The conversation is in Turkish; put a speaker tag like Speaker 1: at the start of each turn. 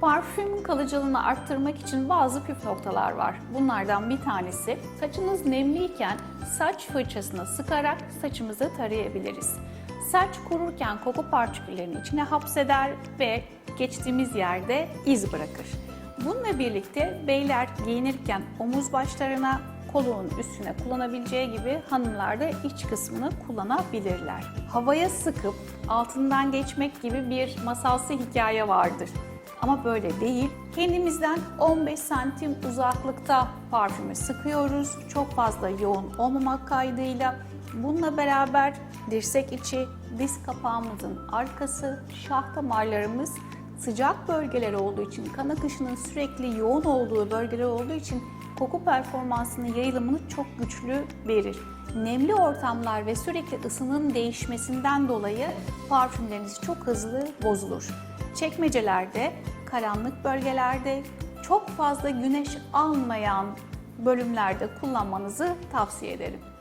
Speaker 1: Parfüm kalıcılığını arttırmak için bazı püf noktalar var. Bunlardan bir tanesi saçınız nemliyken saç fırçasına sıkarak saçımızı tarayabiliriz. Saç kururken koku partiküllerini içine hapseder ve geçtiğimiz yerde iz bırakır. Bununla birlikte beyler giyinirken omuz başlarına koluğun üstüne kullanabileceği gibi hanımlar da iç kısmını kullanabilirler. Havaya sıkıp altından geçmek gibi bir masalsı hikaye vardır. Ama böyle değil. Kendimizden 15 santim uzaklıkta parfümü sıkıyoruz. Çok fazla yoğun olmamak kaydıyla. Bununla beraber dirsek içi, diz kapağımızın arkası, şah damarlarımız sıcak bölgeler olduğu için, kan akışının sürekli yoğun olduğu bölgeler olduğu için koku performansını, yayılımını çok güçlü verir. Nemli ortamlar ve sürekli ısının değişmesinden dolayı parfümleriniz çok hızlı bozulur. Çekmecelerde, karanlık bölgelerde, çok fazla güneş almayan bölümlerde kullanmanızı tavsiye ederim.